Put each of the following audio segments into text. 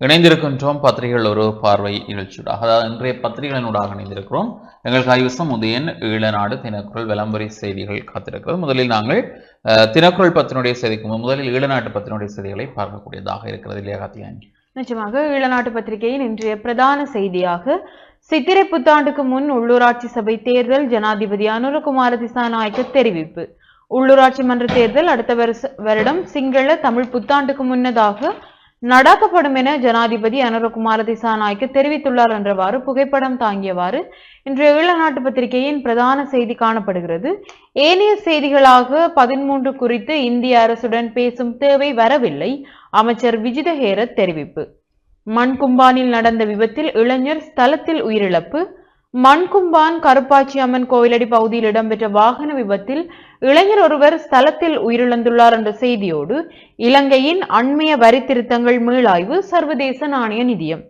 இணைந்திருக்கின்றோம் பத்திரிகைகள் ஒரு பார்வை நிகழ்ச்சியூடாக அதாவது இன்றைய பத்திரிகைகளினூடாக இணைந்திருக்கிறோம். எங்கள் கைவசம் உதயன் ஈழநாடு தினக்குரல் விளம்பரி செய்திகள் காத்திருக்கிறது. முதலில் நாங்கள் தினக்குரல் பத்தினுடைய செய்திக்கு முதலில் ஈழநாட்டு பத்தினுடைய செய்திகளை பார்க்கக்கூடியதாக இருக்கிறது இல்லையா காத்தியானி நிச்சயமாக ஈழநாட்டு பத்திரிகையின் இன்றைய பிரதான செய்தியாக சித்திரை புத்தாண்டுக்கு முன் உள்ளூராட்சி சபை தேர்தல் ஜனாதிபதி அனுரகுமார திசாநாயக்க தெரிவிப்பு. உள்ளூராட்சி மன்ற தேர்தல் அடுத்த வருஷ வருடம் சிங்கள தமிழ் புத்தாண்டுக்கு முன்னதாக நடாக்கப்படும் என ஜனாதிபதி அனுரகுமார திசாநாய்க்கு தெரிவித்துள்ளார் என்றவாறு புகைப்படம் தாங்கியவாறு இன்றைய ஈழநாட்டு பத்திரிகையின் பிரதான செய்தி காணப்படுகிறது. ஏனைய செய்திகளாக பதிமூன்று குறித்து இந்திய அரசுடன் பேசும் தேவை வரவில்லை அமைச்சர் விஜித ஹேரத் தெரிவிப்பு. மண்கும்பானில் நடந்த விபத்தில் இளைஞர் ஸ்தலத்தில் உயிரிழப்பு மண்கும்பான் கருப்பாச்சி அம்மன் கோயிலடி பகுதியில் இடம்பெற்ற வாகன விபத்தில் இளைஞர் ஒருவர் ஸ்தலத்தில் உயிரிழந்துள்ளார் என்ற செய்தியோடு இலங்கையின் அண்மைய வரி திருத்தங்கள் மீளாய்வு சர்வதேச நாணய நிதியம்.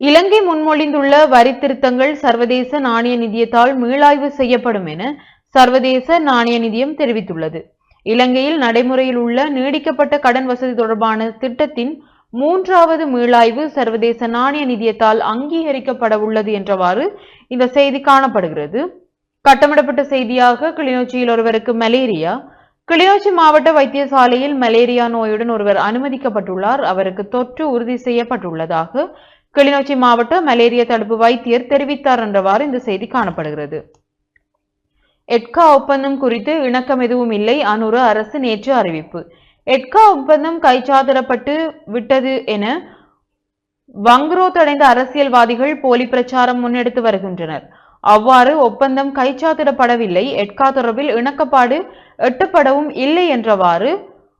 இலங்கை முன்மொழிந்துள்ள வரி திருத்தங்கள் சர்வதேச நாணய நிதியத்தால் மீளாய்வு செய்யப்படும் என சர்வதேச நாணய நிதியம் தெரிவித்துள்ளது. இலங்கையில் நடைமுறையில் உள்ள நீடிக்கப்பட்ட கடன் வசதி தொடர்பான திட்டத்தின் மூன்றாவது மீளாய்வு சர்வதேச நாணய நிதியத்தால் அங்கீகரிக்கப்பட உள்ளது என்றவாறு இந்த செய்தி காணப்படுகிறது. கட்டமிடப்பட்ட செய்தியாக கிளிநொச்சியில் ஒருவருக்கு மலேரியா. கிளிநொச்சி மாவட்ட வைத்தியசாலையில் மலேரியா நோயுடன் ஒருவர் அனுமதிக்கப்பட்டுள்ளார். அவருக்கு தொற்று உறுதி செய்யப்பட்டுள்ளதாக கிளிநொச்சி மாவட்ட மலேரியா தடுப்பு வைத்தியர் தெரிவித்தார் என்றவாறு இந்த செய்தி காணப்படுகிறது. எட்கா ஒப்பந்தம் குறித்து இணக்கம் எதுவும் இல்லை. அனுர அரசு நேற்று அறிவிப்பு. எட்கா ஒப்பந்தம் கைச்சாத்திடப்பட்டு விட்டது என வங்குரோத்தடைந்த அரசியல்வாதிகள் போலி பிரச்சாரம் முன்னெடுத்து வருகின்றனர். அவ்வாறு ஒப்பந்தம் கைச்சாத்திடப்படவில்லை. எட்கா தொடர்பில் இணக்கப்பாடு எட்டப்படவும் இல்லை என்றவாறு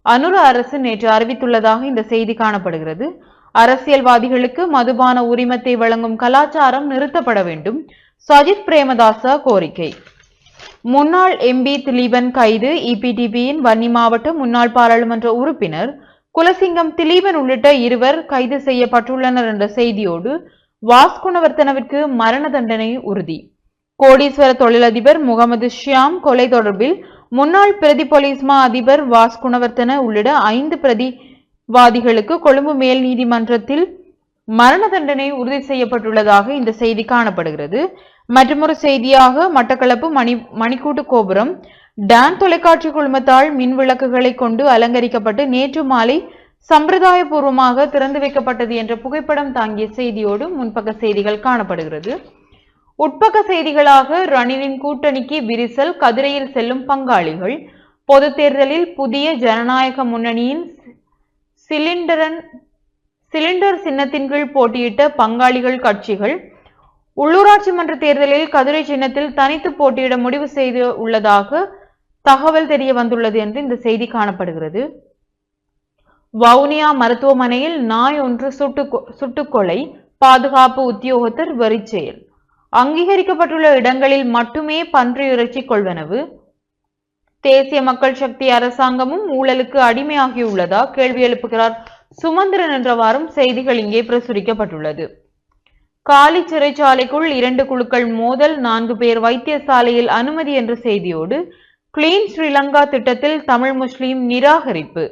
அனுர அரசு நேற்று அறிவித்துள்ளதாக இந்த செய்தி காணப்படுகிறது. அரசியல்வாதிகளுக்கு மதுபான உரிமத்தை வழங்கும் கலாச்சாரம் நிறுத்தப்பட வேண்டும். சஜித் பிரேமதாச கோரிக்கை. முன்னாள் எம்பி திலீபன் கைது. இபிடிபியின் வன்னி மாவட்ட முன்னாள் பாராளுமன்ற உறுப்பினர் குலசிங்கம் திலீபன் உள்ளிட்ட இருவர் கைது செய்யப்பட்டுள்ளனர் என்ற செய்தியோடு வாஸ்குணவர்த்தனவிற்கு மரண தண்டனை உறுதி. கோடீஸ்வர தொழிலதிபர் முகமது ஷியாம் கொலை தொடர்பில் முன்னாள் பிரதி போலீஸ் அதிபர் வாஸ்குணவர்த்தன உள்ளிட்ட ஐந்து பிரதிவாதிகளுக்கு கொழும்பு மேல் நீதிமன்றத்தில் மரண தண்டனை உறுதி செய்யப்பட்டுள்ளதாக இந்த செய்தி காணப்படுகிறது. மற்றொரு செய்தியாக மட்டக்களப்பு மணி மணிக்கூட்டு கோபுரம். டான் தொலைக்காட்சி குழுமத்தால் மின் விளக்குகளை கொண்டு அலங்கரிக்கப்பட்டு நேற்று மாலை சம்பிரதாயபூர்வமாக திறந்து வைக்கப்பட்டது என்ற புகைப்படம் தாங்கிய செய்தியோடு முன்பக்க செய்திகள் காணப்படுகிறது. உட்பக்க செய்திகளாக ரணிலின் கூட்டணிக்கு விரிசல் கதிரையில் செல்லும் பங்காளிகள். பொது தேர்தலில் புதிய ஜனநாயக முன்னணியின் சிலிண்டரன் சிலிண்டர் சின்னத்தின் கீழ் போட்டியிட்ட பங்காளிகள் கட்சிகள். உள்ளூராட்சி மன்ற தேர்தலில் கதிரை சின்னத்தில் தனித்து போட்டியிட முடிவு செய்து உள்ளதாக தகவல் தெரிய வந்துள்ளது என்று இந்த செய்தி காணப்படுகிறது. வவுனியா மருத்துவமனையில் நாய் ஒன்று சுட்டு சுட்டுக்கொலை பாதுகாப்பு உத்தியோகத்தர் வெறிச்செயல். அங்கீகரிக்கப்பட்டுள்ள இடங்களில் மட்டுமே பன்றி இறைச்சி கொள்வனவு. தேசிய மக்கள் சக்தி அரசாங்கமும் ஊழலுக்கு அடிமையாகியுள்ளதா கேள்வி எழுப்புகிறார் சுமந்திரன் என்றவாறும் செய்திகள் இங்கே பிரசுரிக்கப்பட்டுள்ளது. காலி சிறைச்சாலைக்குள் இரண்டு குழுக்கள் மோதல் நான்கு பேர் வைத்தியசாலையில் அனுமதி என்ற செய்தியோடு கிளீன் ஸ்ரீலங்கா திட்டத்தில் தமிழ் முஸ்லிம் நிராகரிப்பு.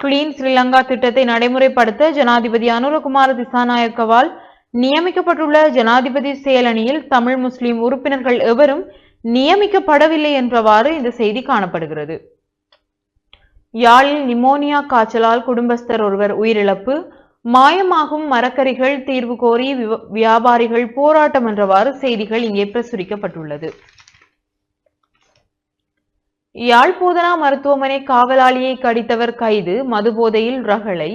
கிளீன் ஸ்ரீலங்கா திட்டத்தை நடைமுறைப்படுத்த ஜனாதிபதி அனுரகுமார திசாநாயக்கவால் நியமிக்கப்பட்டுள்ள ஜனாதிபதி செயலணியில் தமிழ் முஸ்லிம் உறுப்பினர்கள் எவரும் நியமிக்கப்படவில்லை என்றவாறு இந்த செய்தி காணப்படுகிறது. யாழில் நிமோனியா காய்ச்சலால் குடும்பஸ்தர் ஒருவர் உயிரிழப்பு மாயமாகும் மரக்கறிகள் தீர்வு கோரி வியாபாரிகள் போராட்டம் என்றவாறு செய்திகள் இங்கே பிரசுரிக்கப்பட்டுள்ளது. யாழ்ப்போதனா மருத்துவமனை காவலாளியை கடித்தவர் கைது மதுபோதையில் ரகளை.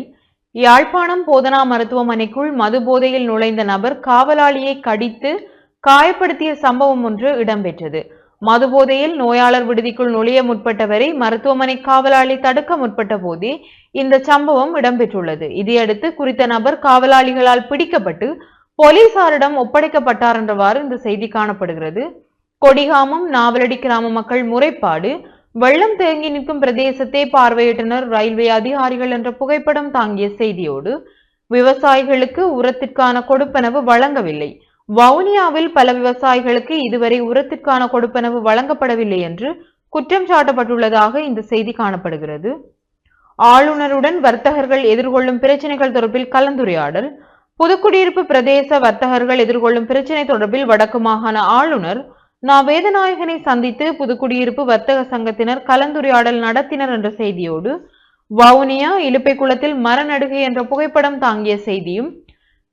யாழ்ப்பாணம் போதனா மருத்துவமனைக்குள் மதுபோதையில் நுழைந்த நபர் காவலாளியை கடித்து காயப்படுத்திய சம்பவம் ஒன்று இடம்பெற்றது. மதுபோதையில் நோயாளர் விடுதிக்குள் நுழைய முற்பட்டவரை மருத்துவமனை காவலாளி தடுக்க முற்பட்ட போதே இந்த சம்பவம் இடம்பெற்றுள்ளது. இதையடுத்து குறித்த நபர் காவலாளிகளால் பிடிக்கப்பட்டு போலீசாரிடம் ஒப்படைக்கப்பட்டார் என்றவாறு இந்த செய்தி காணப்படுகிறது. கொடிகாமம் நாவலடி கிராம மக்கள் முறைப்பாடு வெள்ளம் தேங்கி நிற்கும் பிரதேசத்தை பார்வையிட்டனர் ரயில்வே அதிகாரிகள் என்ற புகைப்படம் தாங்கிய செய்தியோடு விவசாயிகளுக்கு உரத்திற்கான கொடுப்பனவு வழங்கவில்லை. வவுனியாவில் பல விவசாயிகளுக்கு இதுவரை உரத்திற்கான கொடுப்பனவு வழங்கப்படவில்லை என்று குற்றம் சாட்டப்பட்டுள்ளதாக இந்த செய்தி காணப்படுகிறது. ஆளுநருடன் வர்த்தகர்கள் எதிர்கொள்ளும் பிரச்சினைகள் தொடர்பில் கலந்துரையாடல் புதுக்குடியிருப்பு பிரதேச வர்த்தகர்கள் எதிர்கொள்ளும் பிரச்சினை தொடர்பில் வடக்கு மாகாண ஆளுநர் நா. வேதநாயகனை சந்தித்து புதுக்குடியிருப்பு வர்த்தக சங்கத்தினர் கலந்துரையாடல் நடத்தினர் என்ற செய்தியோடு வவுனியா இலுப்பை குளத்தில் மரநடுகை என்ற புகைப்படம் தாங்கிய செய்தியும்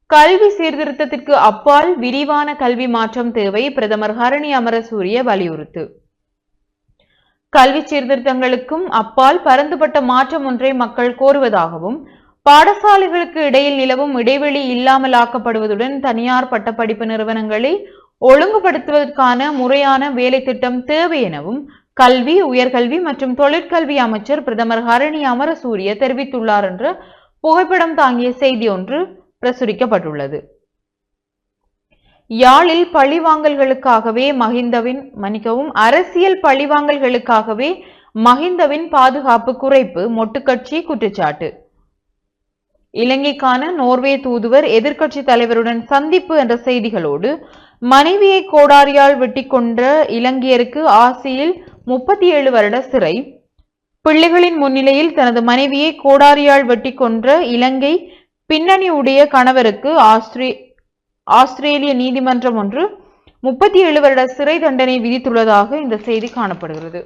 கல்வி சீர்திருத்தத்திற்கு அப்பால் விரிவான கல்வி மாற்றம் தேவை பிரதமர் ஹரணி அமரசூரிய வலியுறுத்து. கல்வி சீர்திருத்தங்களுக்கும் அப்பால் பரந்துபட்ட மாற்றம் ஒன்றை மக்கள் கோருவதாகவும் பாடசாலைகளுக்கு இடையில் நிலவும் இடைவெளி இல்லாமலாக்கப்படுவதுடன் தனியார் பட்டப்படிப்பு நிறுவனங்களை ஒழுங்குபடுத்துவதற்கான முறையான வேலை திட்டம் தேவை எனவும் கல்வி உயர்கல்வி மற்றும் தொழிற்கல்வி அமைச்சர் பிரதமர் ஹரணி அமரசூரிய தெரிவித்துள்ளார் என்ற புகைப்படம் தாங்கிய செய்தி ஒன்று பிரசுரிக்கப்பட்டுள்ளது. யாழில் பழிவாங்கல்களுக்காகவே மஹிந்தவின் மன்னிக்கவும் அரசியல் பழிவாங்கல்களுக்காகவே மஹிந்தவின் பாதுகாப்பு குறைப்பு மொட்டுக்கட்சி குற்றச்சாட்டு. இலங்கைக்கான நோர்வே தூதுவர் எதிர்க்கட்சி தலைவருடன் சந்திப்பு என்ற செய்திகளோடு மனைவியை கோடாரியால் வெட்டி கொன்ற இலங்கையருக்கு ஆசியில் முப்பத்தி ஏழு வருட சிறை. பிள்ளைகளின் முன்னிலையில் தனது மனைவியை கோடாரியால் வெட்டி கொன்ற இலங்கை பின்னணி உடைய கணவருக்கு ஆஸ்திரே ஆஸ்திரேலிய நீதிமன்றம் ஒன்று முப்பத்தி ஏழு வருட சிறை தண்டனை விதித்துள்ளதாக இந்த செய்தி காணப்படுகிறது.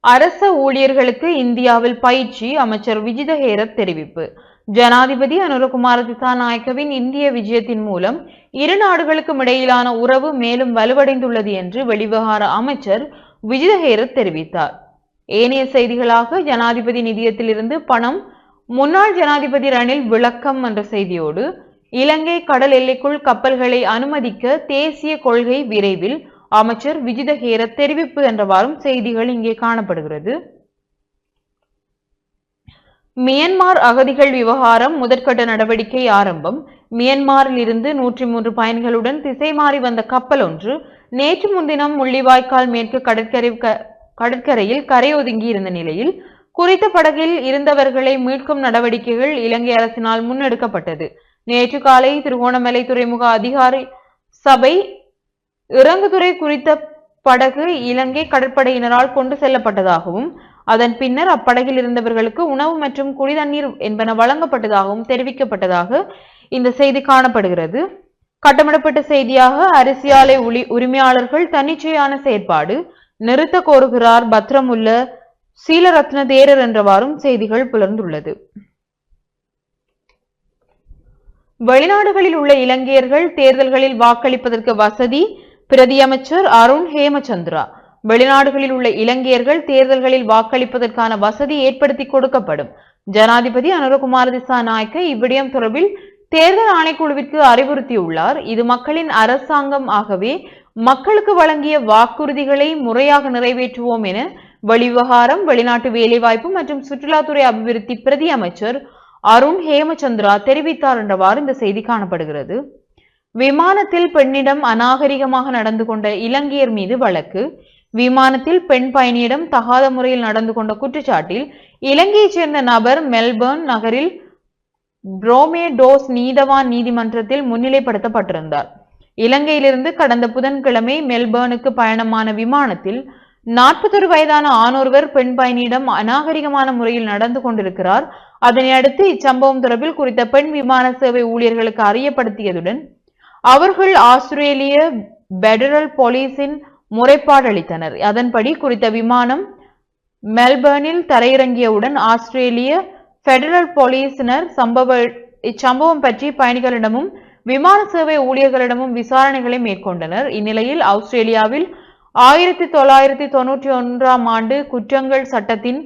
அரச ஊழியர்களுக்கு இந்தியாவில் பயிற்சி அமைச்சர் விஜித ஹேரத் தெரிவிப்பு. ஜனாதிபதி அனுரகுமார திசாநாயக்கவின் இந்திய விஜயத்தின் மூலம் இரு நாடுகளுக்கும் இடையிலான உறவு மேலும் வலுவடைந்துள்ளது என்று வெளிவிவகார அமைச்சர் விஜித ஹேரத் தெரிவித்தார். ஏனைய செய்திகளாக ஜனாதிபதி நிதியத்திலிருந்து பணம் முன்னாள் ஜனாதிபதி ரணில் விளக்கம் என்ற செய்தியோடு இலங்கை கடல் எல்லைக்குள் கப்பல்களை அனுமதிக்க தேசிய கொள்கை விரைவில் அமைச்சர் விஜிதஹேர தெரிவிப்பு என்றவாறும் செய்திகள் இங்கே காணப்படுகிறது. மியன்மார் அகதிகள் விவகாரம் முதற்கட்ட நடவடிக்கை ஆரம்பம். மியன்மாரில் இருந்து நூற்றி மூன்று பயணிகளுடன் திசை மாறி வந்த கப்பல் ஒன்று நேற்று முன்தினம் முள்ளிவாய்க்கால் மேற்கு கடற்கரை க- கடற்கரையில் கரையொதுங்கி இருந்த நிலையில் குறித்த படகில் இருந்தவர்களை மீட்கும் நடவடிக்கைகள் இலங்கை அரசினால் முன்னெடுக்கப்பட்டது. நேற்று காலை திருகோணமலை துறைமுக அதிகாரி சபை இறங்குதுறை குறித்த படகு இலங்கை கடற்படையினரால் கொண்டு செல்லப்பட்டதாகவும் அதன் பின்னர் அப்படகில் இருந்தவர்களுக்கு உணவு மற்றும் குடிதண்ணீர் என்பன வழங்கப்பட்டதாகவும் தெரிவிக்கப்பட்டதாக இந்த செய்தி காணப்படுகிறது. கட்டமிடப்பட்ட செய்தியாக அரிசியாலை உரிமையாளர்கள் தன்னிச்சையான செயற்பாடு நிறுத்த கோருகிறார் பத்ரமுல்ல சீலரத்ன தேரர் என்றவாறும் செய்திகள் புலர்ந்துள்ளது வெளிநாடுகளில் உள்ள இலங்கையர்கள் தேர்தல்களில் வாக்களிப்பதற்கு வசதி பிரதியமைச்சர் அருண் ஹேமச்சந்திரா. வெளிநாடுகளில் உள்ள இலங்கையர்கள் தேர்தல்களில் வாக்களிப்பதற்கான வசதி ஏற்படுத்தி கொடுக்கப்படும். ஜனாதிபதி அனுரகுமார திசாநாயக்க இவ்விடயம் தொடர்பில் தேர்தல் ஆணைக்குழுவிற்கு அறிவுறுத்தியுள்ளார். இது மக்களின் அரசாங்கம் ஆகவே மக்களுக்கு வழங்கிய வாக்குறுதிகளை முறையாக நிறைவேற்றுவோம் என வெளிவிவகாரம் வெளிநாட்டு வேலைவாய்ப்பு மற்றும் சுற்றுலாத்துறை அபிவிருத்தி பிரதி அமைச்சர் அருண் ஹேமச்சந்திரா தெரிவித்தார் என்றவாறு இந்த செய்தி காணப்படுகிறது. விமானத்தில் பெண்ணிடம் அநாகரிகமாக நடந்து கொண்ட இலங்கையர் மீது வழக்கு. விமானத்தில் பெண் பயணியிடம் தகாத முறையில் நடந்து கொண்ட குற்றச்சாட்டில் இலங்கையைச் சேர்ந்த நபர் மெல்பர்ன் நகரில் புரோமேடோஸ் நீதவான் நீதிமன்றத்தில் முன்னிலைப்படுத்தப்பட்டிருந்தார். இலங்கையிலிருந்து கடந்த புதன்கிழமை மெல்பர்னுக்கு பயணமான விமானத்தில் நாற்பத்தொரு வயதான ஆணொருவர் பெண் பயணியிடம் அநாகரிகமான முறையில் நடந்து கொண்டிருக்கிறார். அதனை அடுத்து இச்சம்பவம் தொடர்பில் குறித்த பெண் விமான சேவை ஊழியர்களுக்கு அறியப்படுத்தியதுடன் அவர்கள் ஆஸ்திரேலிய பெடரல் போலீஸின் முறைப்பாடு அளித்தனர். அதன்படி குறித்த விமானம் மெல்பர்னில் தரையிறங்கியவுடன் ஆஸ்திரேலிய பெடரல் போலீசினர் சம்பவ இச்சம்பவம் பற்றி பயணிகளிடமும் விமான சேவை ஊழியர்களிடமும் விசாரணைகளை மேற்கொண்டனர். இந்நிலையில் ஆஸ்திரேலியாவில் ஆயிரத்தி தொள்ளாயிரத்தி தொன்னூற்றி ஒன்றாம் ஆண்டு குற்றங்கள் சட்டத்தின்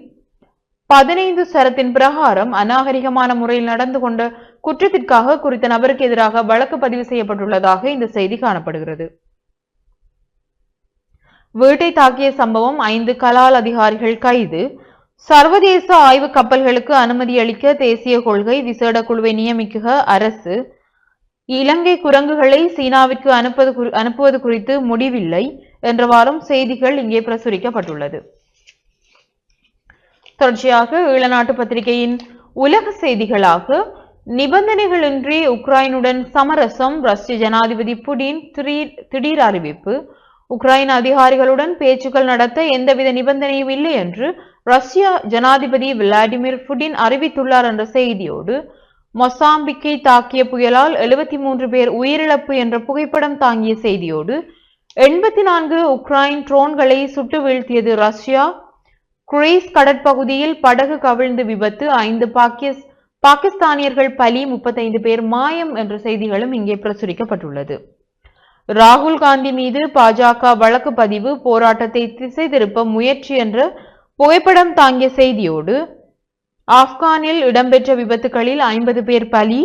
பதினைந்து சரத்தின் பிரகாரம் அநாகரிகமான முறையில் நடந்து கொண்ட குற்றத்திற்காக குறித்த நபருக்கு எதிராக வழக்கு பதிவு செய்யப்பட்டுள்ளதாக இந்த செய்தி காணப்படுகிறது. வீட்டை தாக்கிய சம்பவம் ஐந்து கலால் அதிகாரிகள் கைது. சர்வதேச ஆய்வு கப்பல்களுக்கு அனுமதி அளிக்க தேசிய கொள்கை விசேட குழுவை நியமிக்க அரசு இலங்கை குரங்குகளை சீனாவிற்கு அனுப்பது அனுப்புவது குறித்து முடிவில்லை. என்றவாறும் செய்திகள் இங்கே பிரசுரிக்கப்பட்டுள்ளது. தொடர்ச்சியாக ஈழநாட்டு பத்திரிகையின் உலக செய்திகளாக நிபந்தனைகளின்றி உக்ரைனுடன் சமரசம் ரஷ்ய ஜனாதிபதி புடின் திடீர் திடீர் அறிவிப்பு. உக்ரைன் அதிகாரிகளுடன் பேச்சுக்கள் நடத்த எந்தவித நிபந்தனையும் இல்லை என்று ரஷ்ய ஜனாதிபதி விளாடிமிர் புடின் அறிவித்துள்ளார் என்ற செய்தியோடு மொசாம்பிக்கை தாக்கிய புயலால் எழுபத்தி மூன்று பேர் உயிரிழப்பு என்ற புகைப்படம் தாங்கிய செய்தியோடு எண்பத்தி நான்கு உக்ரைன் ட்ரோன்களை சுட்டு வீழ்த்தியது ரஷ்யா. குரேஸ் கடற்பகுதியில் படகு கவிழ்ந்து விபத்து. ஐந்து பாகிஸ் பாகிஸ்தானியர்கள் பலி. முப்பத்தைந்து பேர் மாயம் என்ற செய்திகளும் இங்கே பிரசுரிக்கப்பட்டுள்ளது. ராகுல் காந்தி மீது பாஜக வழக்கு பதிவு. போராட்டத்தை திசை திருப்ப முயற்சி என்ற புகைப்படம் தாங்கிய செய்தியோடு ஆப்கானில் இடம்பெற்ற விபத்துகளில் ஐம்பது பேர் பலி.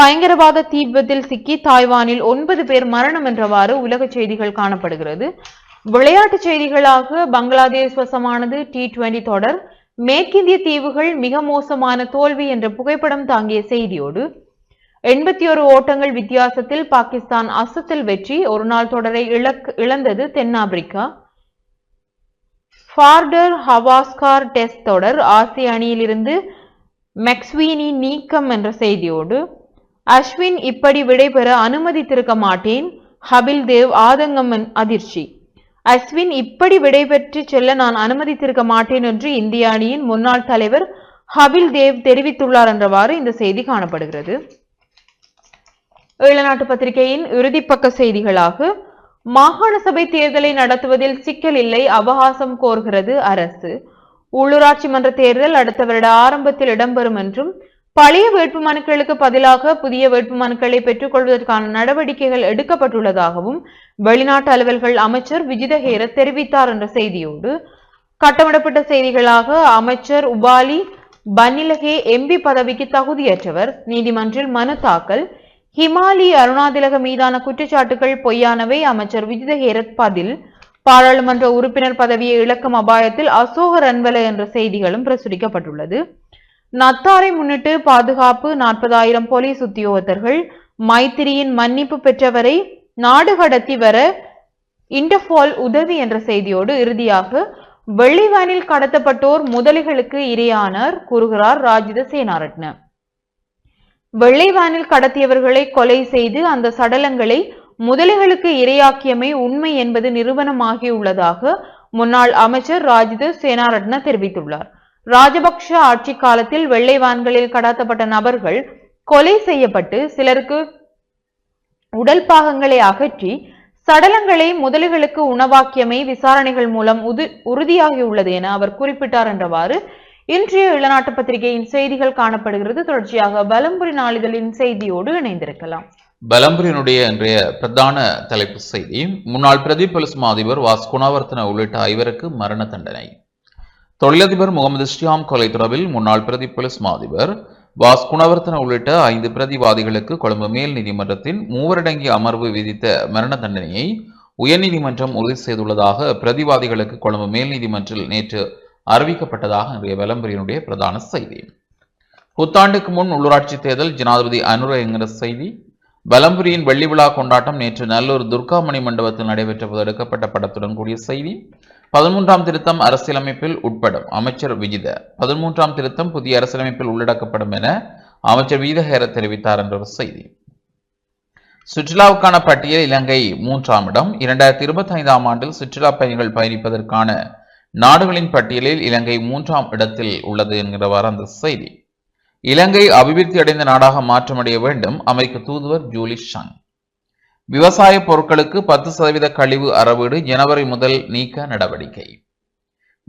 பயங்கரவாத தீ விபத்தில் சிக்கி தாய்வானில் ஒன்பது பேர் மரணம் என்றவாறு உலக செய்திகள் காணப்படுகிறது. விளையாட்டு செய்திகளாக பங்களாதேஷ் வசமானது டி டுவெண்டி தொடர். மேற்கிந்திய தீவுகள் மிக மோசமான தோல்வி என்ற புகைப்படம் தாங்கிய செய்தியோடு. எண்பத்தி ஒரு ஓட்டங்கள் வித்தியாசத்தில் பாகிஸ்தான் அசத்தில் வெற்றி ஒரு நாள் தொடரை இழக் இழந்தது தென்னாப்பிரிக்கா. ஃபார்டர் ஹவாஸ்கார் டெஸ்ட் தொடர் ஆசிய அணியிலிருந்து மெக்ஸ்வீனி நீக்கம் என்ற செய்தியோடு. அஸ்வின் இப்படி விடைபெற அனுமதித்திருக்க மாட்டேன். ஹபில் தேவ் ஆதங்கமன் அதிர்ச்சி. அஸ்வின் இப்படி விடைபெற்று செல்ல நான் அனுமதித்திருக்க மாட்டேன் என்று இந்திய அணியின் முன்னாள் தலைவர் ஹபில் தேவ் தெரிவித்துள்ளார் என்றவாறு இந்த செய்தி காணப்படுகிறது. ஈழநாட்டு பத்திரிகையின் இறுதிப்பக்க செய்திகளாக மாகாண சபை தேர்தலை நடத்துவதில் சிக்கல் இல்லை அவகாசம் கோருகிறது அரசு. உள்ளூராட்சி மன்ற தேர்தல் அடுத்த வருட ஆரம்பத்தில் இடம்பெறும் என்றும் பழைய வேட்புமனுக்களுக்கு பதிலாக புதிய வேட்புமனுக்களை பெற்றுக்கொள்வதற்கான நடவடிக்கைகள் எடுக்கப்பட்டுள்ளதாகவும் வெளிநாட்டு அலுவல்கள் அமைச்சர் விஜித ஹேரத் தெரிவித்தார் என்ற செய்தியோடு கட்டமிடப்பட்ட செய்திகளாக அமைச்சர் உபாலி பன்னிலகே எம்பி பதவிக்கு தகுதியற்றவர் நீதிமன்றில் மனு தாக்கல் ஹிமாலி அருணாதிலக மீதான குற்றச்சாட்டுகள் பொய்யானவை அமைச்சர் விஜித ஹேரத் பதில் பாராளுமன்ற உறுப்பினர் பதவியை இழக்கும் அபாயத்தில் அசோக ரன்வல என்ற செய்திகளும் பிரசுரிக்கப்பட்டுள்ளது. நத்தாரை முன்னிட்டு பாதுகாப்பு நாற்பதாயிரம் போலீஸ் உத்தியோகத்தர்கள் மைத்திரியின் மன்னிப்பு பெற்றவரை நாடு கடத்தி வர இன்டர்பால் உதவி என்ற செய்தியோடு இறுதியாக வெள்ளிவானில் கடத்தப்பட்டோர் முதலிகளுக்கு இரையானார் கூறுகிறார் ராஜித சேனாரட்ன. வெள்ளைவானில் கடத்தியவர்களை கொலை செய்து அந்த சடலங்களை முதலிகளுக்கு இரையாக்கியமை உண்மை என்பது நிரூபணமாகியுள்ளதாக முன்னாள் அமைச்சர் ராஜித சேனாரட்ன தெரிவித்துள்ளார். ராஜபக்ஷ ஆட்சி காலத்தில் வெள்ளை வான்களில் கடத்தப்பட்ட நபர்கள் கொலை செய்யப்பட்டு சிலருக்கு உடல் பாகங்களை அகற்றி சடலங்களை முதலிகளுக்கு உணவாக்கியமை விசாரணைகள் மூலம் உது உறுதியாகியுள்ளது என அவர் குறிப்பிட்டார் என்றவாறு இன்றைய இளநாட்டு பத்திரிகையின் செய்திகள் காணப்படுகிறது. தொடர்ச்சியாக பலம்புரி நாளிதழின் செய்தியோடு இணைந்திருக்கலாம். பலம்புரியினுடைய இன்றைய பிரதான தலைப்பு செய்தி முன்னாள் பிரதி போலீஸ் மாதிபர் அதிபர் வாஸ் உள்ளிட்ட ஐவருக்கு மரண தண்டனை. தொழிலதிபர் முகமது ஸ்யாம் கொலை தொடர்பில் முன்னாள் பிரதி போலீஸ் மாதிபர் வாஸ் குணவர்த்தன உள்ளிட்ட ஐந்து பிரதிவாதிகளுக்கு கொழும்பு மேல் நீதிமன்றத்தின் மூவரடங்கிய அமர்வு விதித்த மரண தண்டனையை உயர்நீதிமன்றம் உறுதி செய்துள்ளதாக பிரதிவாதிகளுக்கு கொழும்பு மேல் நீதிமன்றில் நேற்று அறிவிக்கப்பட்டதாக இன்றைய விளம்பரியனுடைய பிரதான செய்தி. புத்தாண்டுக்கு முன் உள்ளூராட்சி தேர்தல் ஜனாதிபதி அனுர என்கிற செய்தி பலம்புரியின் வெள்ளி விழா கொண்டாட்டம் நேற்று நல்லூர் துர்காமணி மண்டபத்தில் நடைபெற்ற போது எடுக்கப்பட்ட படத்துடன் கூடிய செய்தி பதிமூன்றாம் திருத்தம் அரசியலமைப்பில் உட்படும். அமைச்சர் விஜித. பதிமூன்றாம் திருத்தம் புதிய அரசியலமைப்பில் உள்ளடக்கப்படும் என அமைச்சர் விஜிதஹேர தெரிவித்தார் என்ற ஒரு செய்தி. சுற்றுலாவுக்கான பட்டியல் இலங்கை மூன்றாம் இடம். இரண்டாயிரத்தி இருபத்தி ஐந்தாம் ஆண்டில் சுற்றுலா பயணிகள் பயணிப்பதற்கான நாடுகளின் பட்டியலில் இலங்கை மூன்றாம் இடத்தில் உள்ளது என்கிறவாறு அந்த செய்தி. இலங்கை அபிவிருத்தி அடைந்த நாடாக மாற்றமடைய வேண்டும். அமெரிக்க தூதுவர் ஜூலி ஷங். விவசாய பொருட்களுக்கு பத்து சதவீத கழிவு அறவீடு ஜனவரி முதல் நீக்க நடவடிக்கை.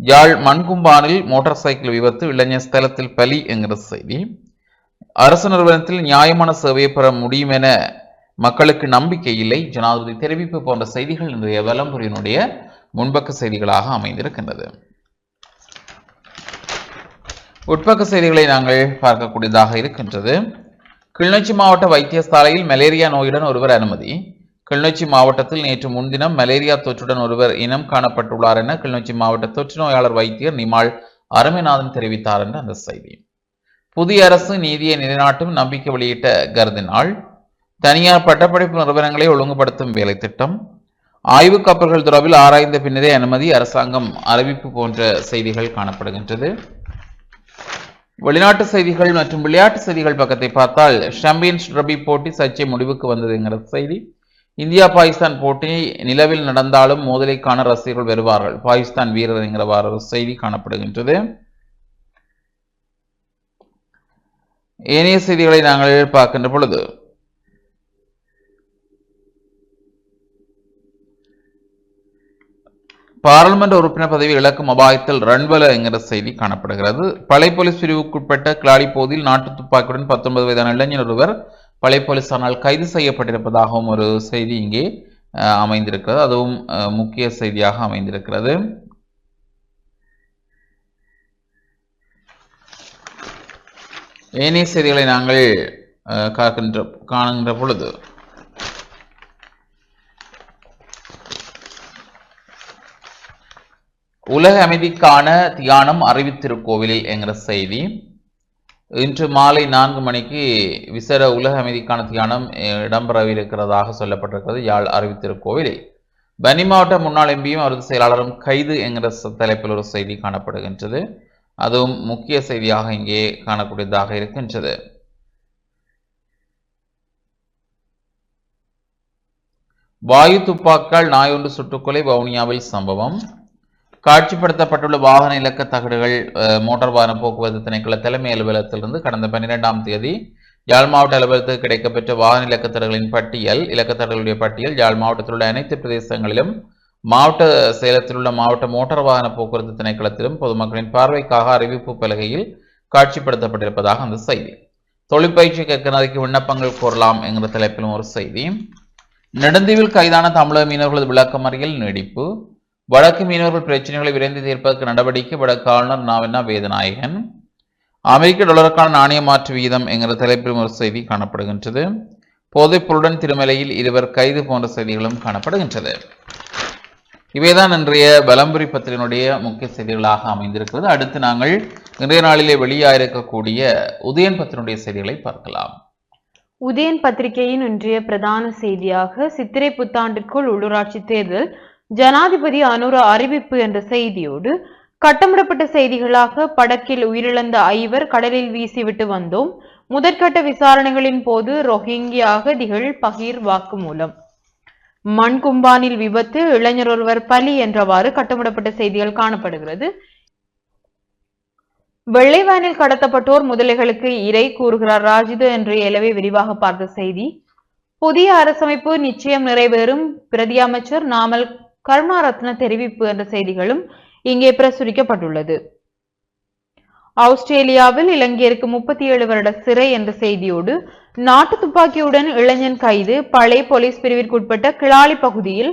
யாழ் மண்கும்பானில் மோட்டார் சைக்கிள் விபத்து இளைஞர் ஸ்தலத்தில் பலி என்கிற செய்தி. அரசு நிறுவனத்தில் நியாயமான சேவையை பெற முடியும் என மக்களுக்கு நம்பிக்கை இல்லை. ஜனாதிபதி தெரிவிப்பு போன்ற செய்திகள் இன்றைய வலம்புரியினுடைய முன்பக்க செய்திகளாக அமைந்திருக்கின்றது. உட்பக்க செய்திகளை நாங்கள் பார்க்கக்கூடியதாக இருக்கின்றது. கிளிநொச்சி மாவட்ட வைத்தியசாலையில் மலேரியா நோயுடன் ஒருவர் அனுமதி. கிளிநொச்சி மாவட்டத்தில் நேற்று முன்தினம் மலேரியா தொற்றுடன் ஒருவர் இனம் காணப்பட்டுள்ளார் என கிளிநொச்சி மாவட்ட தொற்று நோயாளர் வைத்தியர் நிமாள் அருமைநாதன் தெரிவித்தார் என்ற அந்த செய்தி. புதிய அரசு நீதியை நிலைநாட்டும் நம்பிக்கை வெளியிட்ட கருதினால் தனியார் பட்டப்படிப்பு நிறுவனங்களை ஒழுங்குபடுத்தும் வேலை திட்டம் ஆய்வு கப்பல்கள் தொடர்பில் ஆராய்ந்த பின்னரே அனுமதி அரசாங்கம் அறிவிப்பு போன்ற செய்திகள் காணப்படுகின்றது. வெளிநாட்டு செய்திகள் மற்றும் விளையாட்டு செய்திகள் பக்கத்தை பார்த்தால் சாம்பியன்ஸ் ரபி போட்டி சர்ச்சை முடிவுக்கு வந்ததுங்கிற செய்தி. இந்தியா பாகிஸ்தான் போட்டி நிலவில் நடந்தாலும் மோதலை காண ரசிகர்கள் வருவார்கள். பாகிஸ்தான் வீரர் என்கிறவாறு ஒரு செய்தி காணப்படுகின்றது. ஏனைய செய்திகளை நாங்கள் பார்க்கின்ற பொழுது பாராளுமன்ற உறுப்பினர் பதவி இழக்கும் அபாயத்தில் ரன்வல என்கிற செய்தி காணப்படுகிறது. பழைய போலீஸ் பிரிவுக்குட்பட்ட கிளாடி போதில் நாட்டு துப்பாக்கியுடன் பத்தொன்பது வயதான இளைஞர் ஒருவர் பழைய போலீஸானால் கைது செய்யப்பட்டிருப்பதாகவும் ஒரு செய்தி இங்கே அமைந்திருக்கிறது. அதுவும் முக்கிய செய்தியாக அமைந்திருக்கிறது. ஏனைய செய்திகளை நாங்கள் காக்கின்ற காணுகின்ற பொழுது உலக அமைதிக்கான தியானம் அறிவித்திருக்கோவிலில் என்கிற செய்தி. இன்று மாலை நான்கு மணிக்கு விசேட உலக அமைதிக்கான தியானம் இடம்பெறவிருக்கிறதாக சொல்லப்பட்டிருக்கிறது. யாழ் அறிவித்திருக்கோவிலில். பனி மாவட்ட முன்னாள் எம்பியும் அவரது செயலாளரும் கைது என்கிற தலைப்பில் ஒரு செய்தி காணப்படுகின்றது. அதுவும் முக்கிய செய்தியாக இங்கே காணக்கூடியதாக இருக்கின்றது. வாயு துப்பாக்கால் நாயொன்று சுட்டுக்கொலை வவுனியாவில் சம்பவம். காட்சிப்படுத்தப்பட்டுள்ள வாகன இலக்க தகடுகள் அஹ், மோட்டார் வாகன போக்குவரத்து திணைக்கள தலைமை அலுவலகத்திலிருந்து கடந்த பன்னிரெண்டாம் தேதி யாழ் மாவட்ட அலுவலகத்துக்கு கிடைக்கப்பெற்ற வாகன இலக்கத்தடர்களின் பட்டியல் இலக்கத்தடர்களுடைய பட்டியல் யாழ் மாவட்டத்தில் உள்ள அனைத்து பிரதேசங்களிலும் மாவட்ட சேலத்தில் உள்ள மாவட்ட மோட்டார் வாகன போக்குவரத்து திணைக்களத்திலும் பொதுமக்களின் பார்வைக்காக அறிவிப்பு பலகையில் காட்சிப்படுத்தப்பட்டிருப்பதாக அந்த செய்தி. தொழிற்பயிற்சி கற்கனதைக்கு விண்ணப்பங்கள் கோரலாம் என்கிற தலைப்பிலும் ஒரு செய்தி. நெடுந்தீவில் கைதான தமிழக மீனவர்களது விளக்கமறியல் நீடிப்பு. வடக்கு மீனவர்கள் பிரச்சனைகளை விரைந்து தீர்ப்பதற்கு நடவடிக்கை வடக்கு ஆளுநர் நாவென்னா வேதநாயகன்? அமெரிக்க டாலருக்கான நாணய மாற்று வீதம் என்கிற தலைப்பில் ஒரு செய்தி காணப்படுகின்றது. போதைப்பொருளுடன் திருமலையில் இருவர் கைது போன்ற செய்திகளும் காணப்படுகின்றது. இவைதான் இன்றைய பலம்புரி பத்திரினுடைய முக்கிய செய்திகளாக அமைந்திருக்கிறது. அடுத்து நாங்கள் இன்றைய நாளிலே வெளியாயிருக்கக்கூடிய உதயன் பத்திரினுடைய செய்திகளை பார்க்கலாம். உதயன் பத்திரிகையின் இன்றைய பிரதான செய்தியாக சித்திரை புத்தாண்டிற்குள் உள்ளூராட்சி தேர்தல் ஜனாதிபதி அனுர அறிவிப்பு என்ற செய்தியோடு கட்டமிடப்பட்ட செய்திகளாக படக்கில் உயிரிழந்த ஐவர் கடலில் வீசிவிட்டு வந்தோம். முதற்கட்ட விசாரணைகளின் போது ரோஹிங்கிய அகதிகள் பகிர் வாக்குமூலம். மண்கும்பானில் விபத்து இளைஞர் ஒருவர் பலி என்றவாறு கட்டமிடப்பட்ட செய்திகள் காணப்படுகிறது. வெள்ளை வேனில் கடத்தப்பட்டோர் முதலைகளுக்கு இறை கூறுகிறார் ராஜிது என்று எழவே விரிவாக பார்த்த செய்தி. புதிய அரசமைப்பு நிச்சயம் நிறைவேறும். பிரதி அமைச்சர் நாமல் கருணாரத்ன தெரிவிப்பு என்ற செய்திகளும் இங்கே பிரசுரிக்கப்பட்டுள்ளது. ஆஸ்திரேலியாவில் இலங்கையருக்கு முப்பத்தி ஏழு வருட சிறை என்ற செய்தியோடு நாட்டு துப்பாக்கியுடன் இளைஞன் கைது பழைய போலீஸ் பிரிவிற்குட்பட்ட கிளாலி பகுதியில்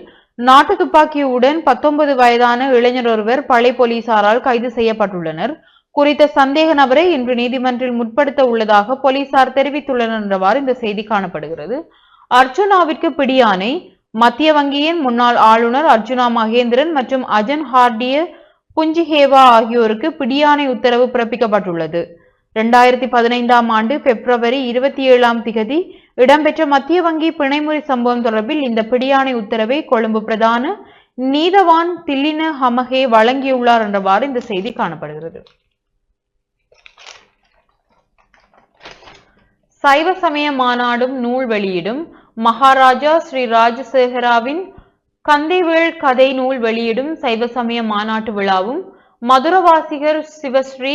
நாட்டு துப்பாக்கியுடன் பத்தொன்பது வயதான இளைஞர் ஒருவர் பழைய போலீசாரால் கைது செய்யப்பட்டுள்ளனர். குறித்த சந்தேக நபரை இன்று நீதிமன்றில் முற்படுத்த உள்ளதாக போலீசார் தெரிவித்துள்ளனர் என்றவாறு இந்த செய்தி காணப்படுகிறது. அர்ஜுனாவிற்கு பிடியானை மத்திய வங்கியின் முன்னாள் ஆளுநர் அர்ஜுனா மகேந்திரன் மற்றும் அஜன் ஹார்டிய புஞ்சிஹேவா ஆகியோருக்கு பிடியாணை உத்தரவு பிறப்பிக்கப்பட்டுள்ளது. இரண்டாயிரத்தி பதினைந்தாம் ஆண்டு பிப்ரவரி இருபத்தி ஏழாம் திகதி இடம்பெற்ற மத்திய வங்கி பிணைமுறை சம்பவம் தொடர்பில் இந்த பிடியாணை உத்தரவை கொழும்பு பிரதான நீதவான் தில்லின ஹமகே வழங்கியுள்ளார் என்றவாறு இந்த செய்தி காணப்படுகிறது. சைவ சமய மாநாடும் நூல் வெளியிடும் மகாராஜா ஸ்ரீ ராஜசேகராவின் கந்தைவேள் கதை நூல் வெளியிடும் சைவ சமய மாநாட்டு விழாவும் மதுரவாசிகர் சிவஸ்ரீ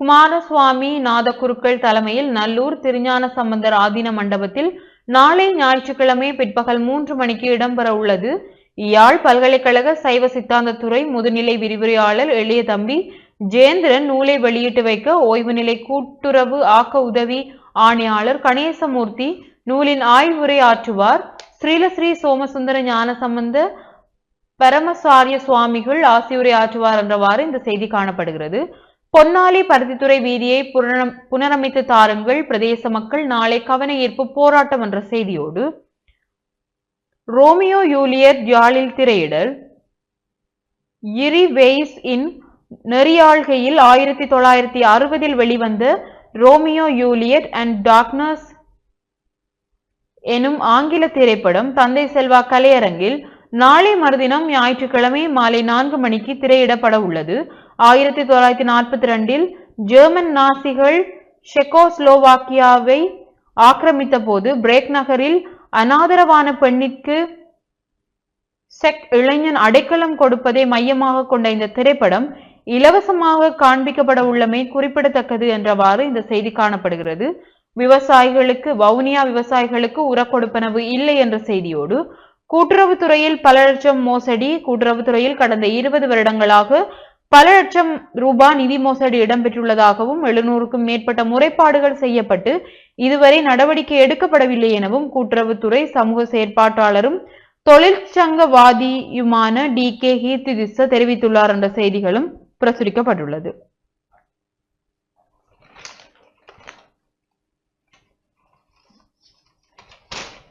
குமாரசுவாமி நாதகுருக்கள் தலைமையில் நல்லூர் திருஞான சம்பந்தர் ஆதீன மண்டபத்தில் நாளை ஞாயிற்றுக்கிழமை பிற்பகல் மூன்று மணிக்கு இடம்பெற உள்ளது. யாழ் பல்கலைக்கழக சைவ சித்தாந்தத்துறை முதுநிலை விரிவுரையாளர் எளிய தம்பி ஜேந்திரன் நூலை வெளியிட்டு வைக்க ஓய்வு நிலை கூட்டுறவு ஆக்க உதவி ஆணையாளர் கணேசமூர்த்தி நூலின் ஆய்வுரை ஆற்றுவார் ஸ்ரீலஸ்ரீ சோமசுந்தர ஞானசம்பந்த பரமசாரிய சுவாமிகள் ஆசியுரை ஆற்றுவார் என்றவாறு இந்த செய்தி காணப்படுகிறது. பொன்னாலி பருத்தித்துறை வீதியை புனரமைத்து தாருங்கள். பிரதேச மக்கள் நாளை கவன ஈர்ப்பு போராட்டம் என்ற செய்தியோடு ரோமியோ யூலியட் ஜாலில் திரையிடல். இரி வெய்ஸ் இன் நெறியாழ்கையில் ஆயிரத்தி தொள்ளாயிரத்தி அறுபதில் வெளிவந்த ரோமியோ யூலியட் அண்ட் டாக்னஸ் எனும் ஆங்கில திரைப்படம் தந்தை செல்வா கலையரங்கில் நாளை மறுதினம் ஞாயிற்றுக்கிழமை மாலை நான்கு மணிக்கு திரையிடப்பட உள்ளது. ஆயிரத்தி தொள்ளாயிரத்தி நாற்பத்தி ரெண்டில் ஜெர்மன் நாசிகள் செக்கோஸ்லோவாக்கியாவை ஆக்கிரமித்த போது பிரேக் நகரில் அனாதரவான பெண்ணிற்கு செக் இளைஞன் அடைக்கலம் கொடுப்பதை மையமாக கொண்ட இந்த திரைப்படம் இலவசமாக காண்பிக்கப்பட உள்ளமை குறிப்பிடத்தக்கது என்றவாறு இந்த செய்தி காணப்படுகிறது. விவசாயிகளுக்கு வவுனியா விவசாயிகளுக்கு உர கொடுப்பனவு இல்லை என்ற செய்தியோடு கூட்டுறவுத்துறையில் பல லட்சம் மோசடி கூட்டுறவுத்துறையில் கடந்த இருபது வருடங்களாக பல லட்சம் ரூபாய் நிதி மோசடி இடம்பெற்றுள்ளதாகவும் எழுநூறுக்கும் மேற்பட்ட முறைப்பாடுகள் செய்யப்பட்டு இதுவரை நடவடிக்கை எடுக்கப்படவில்லை எனவும் கூட்டுறவுத்துறை சமூக செயற்பாட்டாளரும் தொழிற்சங்கவாதியுமான டி கே கீர்த்தி திஸ்ஸ தெரிவித்துள்ளார் என்ற செய்திகளும் பிரசுரிக்கப்பட்டுள்ளது.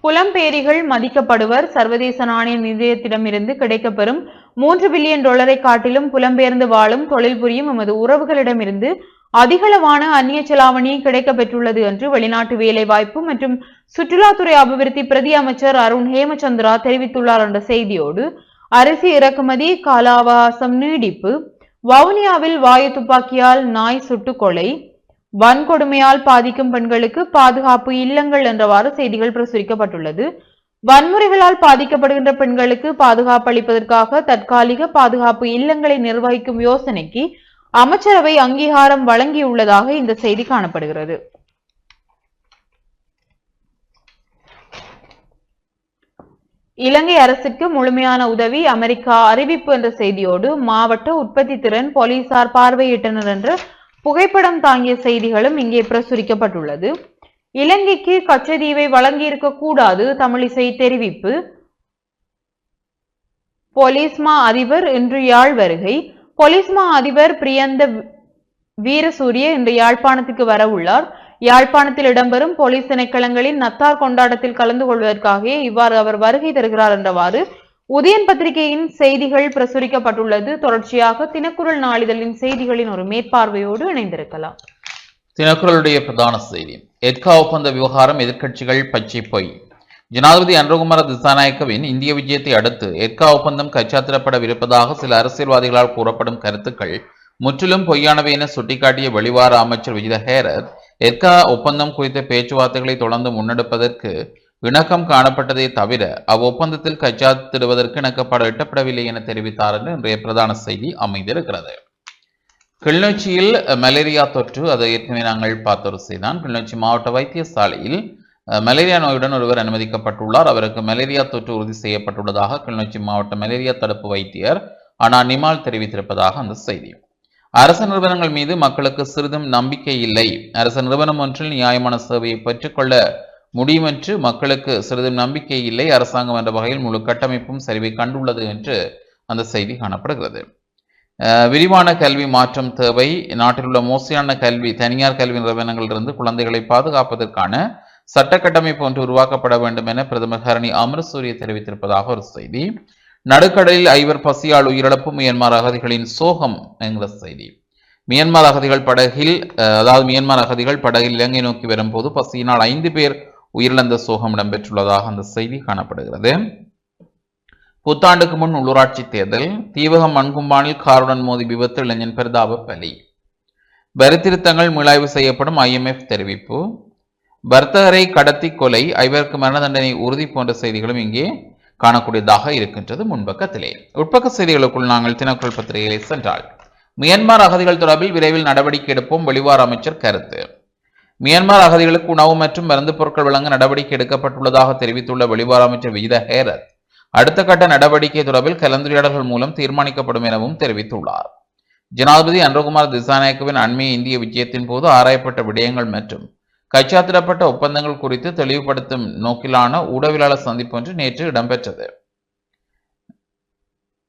புலம்பெயரிகள் மதிக்கப்படுவர். சர்வதேச நாணய நிதியத்திடமிருந்து கிடைக்கப்பெறும் மூன்று பில்லியன் டாலரை காட்டிலும் புலம்பெயர்ந்து வாழும் தொழில் புரியும் எமது உறவுகளிடமிருந்து அதிகளவான அந்நிய செலாவணி கிடைக்க பெற்றுள்ளது என்று வெளிநாட்டு வேலைவாய்ப்பு மற்றும் சுற்றுலாத்துறை அபிவிருத்தி பிரதி அமைச்சர் அருண் ஹேமச்சந்திரா தெரிவித்துள்ளார் என்ற செய்தியோடு அரிசி இறக்குமதி கால அவகாசம் நீடிப்பு வவுனியாவில் வாயு துப்பாக்கியால் நாய் சுட்டுக் கொலை வன்கொடுமையால் பாதிக்கும் பெண்களுக்கு பாதுகாப்பு இல்லங்கள் என்றவாறு செய்திகள் பிரசுரிக்கப்பட்டுள்ளது. வன்முறைகளால் பாதிக்கப்படுகின்ற பெண்களுக்கு பாதுகாப்பு அளிப்பதற்காக தற்காலிக பாதுகாப்பு இல்லங்களை நிர்வகிக்கும் யோசனைக்கு அமைச்சரவை அங்கீகாரம் வழங்கியுள்ளதாக இந்த செய்தி காணப்படுகிறது. இலங்கை அரசுக்கு முழுமையான உதவி அமெரிக்கா அறிவிப்பு என்ற செய்தியோடு மாவட்ட உற்பத்தி திறன் போலீசார் பார்வையிட்டனர் என்ற புகைப்படம் தாங்கிய செய்திகளும் இங்கே பிரசுரிக்கப்பட்டுள்ளது. இலங்கைக்கு கச்சதீவை வழங்கியிருக்க கூடாது தமிழிசை தெரிவிப்பு. பொலிஸ்மா அதிபர் இன்று யாழ் வருகை. பொலிஸ்மா அதிபர் பிரியந்த வீரசூரிய இன்று யாழ்ப்பாணத்துக்கு வர உள்ளார். யாழ்ப்பாணத்தில் இடம்பெறும் போலீஸ் திணைக்களங்களின் நத்தார் கொண்டாட்டத்தில் கலந்து கொள்வதற்காக இவ்வாறு அவர் வருகை தருகிறார் என்றவாறு உதயன் பத்திரிகையின் செய்திகள் பிரசுரிக்கப்பட்டுள்ளது. தொடர்ச்சியாக தினக்குரல் நாளிதழின் செய்திகளின் ஒரு மேற்பார்வையோடு இணைந்திருக்கலாம். தினக்குரலுடைய பிரதான செய்தி. எட்கா ஒப்பந்த விவகாரம் எதிர்க்கட்சிகள் பச்சை பொய். ஜனாதிபதி அன்றகுமார திசாநாயக்கவின் இந்திய விஜயத்தை அடுத்து எட்கா ஒப்பந்தம் கைச்சாத்திடப்படவிருப்பதாக சில அரசியல்வாதிகளால் கூறப்படும் கருத்துக்கள் முற்றிலும் பொய்யானவை என சுட்டிக்காட்டிய வெளிவார அமைச்சர் விஜித ஹேரத் எட்கா ஒப்பந்தம் குறித்த பேச்சுவார்த்தைகளை தொடர்ந்து முன்னெடுப்பதற்கு இணக்கம் காணப்பட்டதை தவிர அவ்வொப்பந்தத்தில் கைச்சாத்திடுவதற்கு இணக்கப்பட எட்டப்படவில்லை என தெரிவித்தார் என்று இன்றைய பிரதான செய்தி அமைந்திருக்கிறது. கிளிநொச்சியில் மலேரியா தொற்று அதை ஏற்கனவே நாங்கள் பார்த்த ஒரு செய்தான். கிளிநொச்சி மாவட்ட வைத்தியசாலையில் அஹ், மலேரியா நோயுடன் ஒருவர் அனுமதிக்கப்பட்டுள்ளார். அவருக்கு மலேரியா தொற்று உறுதி செய்யப்பட்டுள்ளதாக கிளிநொச்சி மாவட்ட மலேரியா தடுப்பு வைத்தியர் ஆனா நிமால் தெரிவித்திருப்பதாக அந்த செய்தி. அரசு நிறுவனங்கள் மீது மக்களுக்கு சிறிதும் நம்பிக்கை இல்லை. அரசு நிறுவனம் ஒன்றில் நியாயமான சேவையை பெற்றுக்கொள்ள முடியும் என்று மக்களுக்கு சிறிது நம்பிக்கை இல்லை. அரசாங்கம் என்ற வகையில் முழு கட்டமைப்பும் சரிவை கண்டுள்ளது என்று அந்த செய்தி காணப்படுகிறது. விரிவான கல்வி மாற்றம் தேவை. நாட்டில் உள்ள மோசடியான கல்வி தனியார் கல்வி நிறுவனங்களிலிருந்து குழந்தைகளை பாதுகாப்பதற்கான சட்ட கட்டமைப்பு ஒன்று உருவாக்கப்பட வேண்டும் என பிரதமர் ஹரணி அமரசூரிய தெரிவித்திருப்பதாக ஒரு செய்தி. நடுக்கடலில் ஐவர் பசியால் உயிரிழப்பு மியன்மார் அகதிகளின் சோகம் என்கிற செய்தி. மியன்மார் அகதிகள் படகில் அதாவது மியன்மார் அகதிகள் படகில் இலங்கை நோக்கி வரும்போது பசியினால் ஐந்து பேர் உயிரிழந்த சோகம் இடம்பெற்றுள்ளதாக அந்த செய்தி காணப்படுகிறது. புத்தாண்டுக்கு முன் உள்ளூராட்சி தேர்தல் தீவகம் மண்கும்பானில் காருடன் மோதி விபத்து இளைஞன் பிரதாப பலி. வரித்திருத்தங்கள் மீளாய்வு செய்யப்படும் ஐஎம்எஃப் தெரிவிப்பு. வர்த்தகரை கடத்தி கொலை ஐவருக்கு மரண தண்டனை உறுதி போன்ற செய்திகளும் இங்கே காணக்கூடியதாக இருக்கின்றது முன்பக்கத்திலே. உட்பக்க செய்திகளுக்குள் நாங்கள் தினக்குரல் பத்திரிகைகளை சென்றால் மியான்மர் அகதிகள் தொடர்பில் விரைவில் நடவடிக்கை எடுப்போம் வெளிவார அமைச்சர் கருத்து. மியான்மர் அகதிகளுக்கு உணவு மற்றும் மருந்து பொருட்கள் வழங்க நடவடிக்கை எடுக்கப்பட்டுள்ளதாக தெரிவித்துள்ள வெளிவார அமைச்சர் விஜித ஹேரத் அடுத்த கட்ட நடவடிக்கை தொடர்பில் கலந்துரையாடல்கள் மூலம் தீர்மானிக்கப்படும் எனவும் தெரிவித்துள்ளார். ஜனாதிபதி அன்றகுமார் திசாநாயக்கவின் அண்மைய இந்திய விஜயத்தின் போது ஆராயப்பட்ட விடயங்கள் மற்றும் கைச்சாத்திடப்பட்ட ஒப்பந்தங்கள் குறித்து தெளிவுபடுத்தும் நோக்கிலான ஊடகவியலாளர் சந்திப்பு ஒன்று நேற்று இடம்பெற்றது.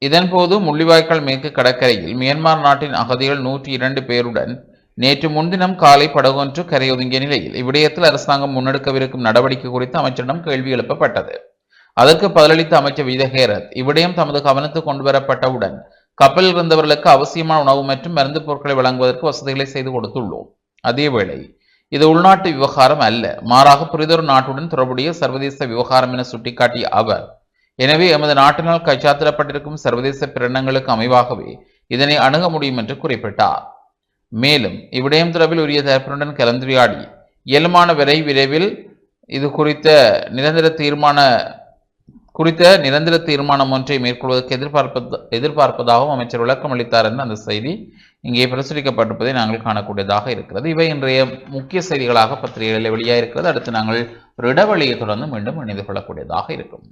இதன்போது முள்ளிவாய்க்கால் மேற்கு கடற்கரையில் மியான்மர் நாட்டின் அகதிகள் நூற்றி இரண்டு பேருடன் நேற்று முன்தினம் காலை படகொன்று கரையொதுங்கிய நிலையில் இவ்விடயத்தில் அரசாங்கம் முன்னெடுக்கவிருக்கும் நடவடிக்கை குறித்து அமைச்சரிடம் கேள்வி எழுப்பப்பட்டது. அதற்கு பதிலளித்த அமைச்சர் விஜயஹேரத் இவ்விடயம் தமது கவனத்துக்கு கொண்டு வரப்பட்டவுடன் கப்பலில் இருந்தவர்களுக்கு அவசியமான உணவு மற்றும் மருந்து பொருட்களை வழங்குவதற்கு வசதிகளை செய்து கொடுத்துள்ளோம். அதேவேளை இது உள்நாட்டு விவகாரம் அல்ல மாறாக புரிதொரு நாட்டுடன் தொடர்புடைய சர்வதேச விவகாரம் என சுட்டிக்காட்டிய அவர் எனவே எமது நாட்டினால் கைச்சாத்திடப்பட்டிருக்கும் சர்வதேச பிரணங்களுக்கு அமைவாகவே இதனை அணுக முடியும் என்று குறிப்பிட்டார். மேலும் இவ்விடயம் தொடர்பில் உரிய தரப்பினருடன் கலந்துரையாடி இயலுமான வரை விரைவில் இது குறித்த நிரந்தர தீர்மான குறித்த நிரந்தர தீர்மானம் ஒன்றை மேற்கொள்வதற்கு எதிர்பார்ப்பது எதிர்பார்ப்பதாகவும் அமைச்சர் விளக்கம் அளித்தார் என்று அந்த செய்தி இங்கே பிரசுரிக்கப்பட்டிருப்பதை நாங்கள் காணக்கூடியதாக இருக்கிறது. இவை இன்றைய முக்கிய செய்திகளாக பத்திரிகைகளில் வெளியாக இருக்கிறது அடுத்து நாங்கள் ஒரு இடைவெளியை தொடர்ந்து மீண்டும் இணைந்து கொள்ளக்கூடியதாக இருக்கும்.